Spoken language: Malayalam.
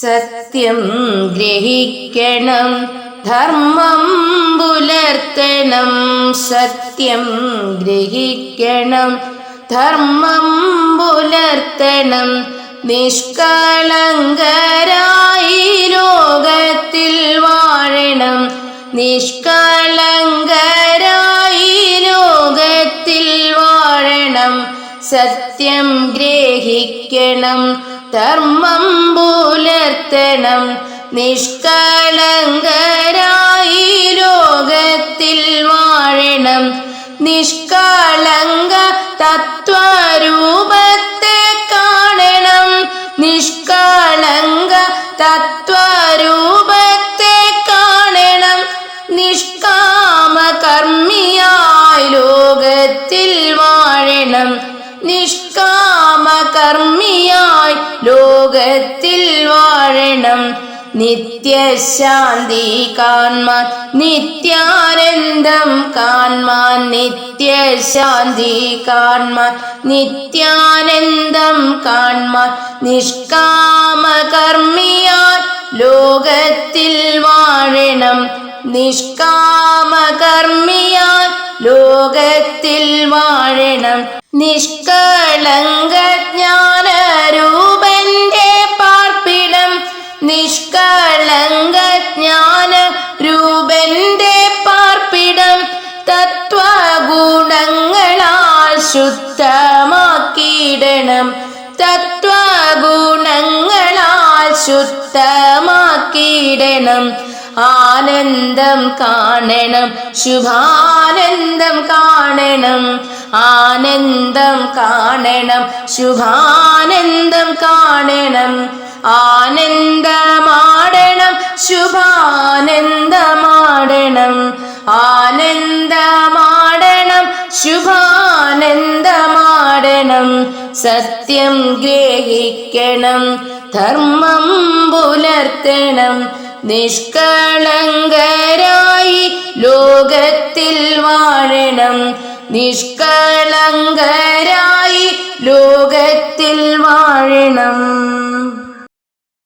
സത്യം ഗ്രഹിക്കണം ധർമ്മം പുലർത്തണം. സത്യം ഗ്രഹിക്കണം ധർമ്മം പുലർത്തണം. നിഷ്കളങ്കരായി ലോകത്തിൽ വാഴണം. നിഷ്കളങ്കരായി ഗ്രഹിക്കണം. ധർമ്മം പുലർത്തണം. നിഷ്കളങ്കരായി ലോകത്തിൽ വാഴണം. നിഷ്കളങ്ക തത്വരൂപത്തെ കാണണം. നിഷ്കളങ്ക തത്വരൂപത്തെ കാണണം. നിഷ്കാമ കർമ്മിയായി ലോകത്തിൽ വാഴണം. നിഷ്കാമ കർമ്മിയായി ലോകത്തിൽ വാഴണം. നിത്യശാന്തി കാൺമാൻ നിത്യാനന്ദം കാൺമാൻ നിത്യശാന്തി കാൺമാൻ നിത്യാനന്ദം കാൺമാൻ നിഷ്കാമ കർമ്മിയാൻ ലോകത്തിൽ വാഴണം. നിഷ്കാമ ലോകത്തിൽ വാഴണം. നിഷ്കളങ്ക ജ്ഞാനരൂപന്റെ പാർപ്പിടം. നിഷ്കളങ്ക ജ്ഞാന രൂപന്റെ പാർപ്പിടം. തത്വഗുണങ്ങളാൽ ശുദ്ധമാക്കിയിടണം. തത്വഗുണങ്ങളാൽ ശുദ്ധമാക്കിയിടണം. ആനന്ദം കാണണം ശുഭാനന്ദം കാണണം ആനന്ദം കാണണം ശുഭാനന്ദം കാണണം ആനന്ദമാടണം ശുഭാനന്ദമാടണം ആനന്ദമാടണം ശുഭാനന്ദമാടണം സത്യം ഗ്രഹിക്കണം ധർമ്മം പുലർത്തണം നിഷ്കളങ്കരായി ലോകത്തിൽ വാഴണം. നിഷ്കളങ്കരായി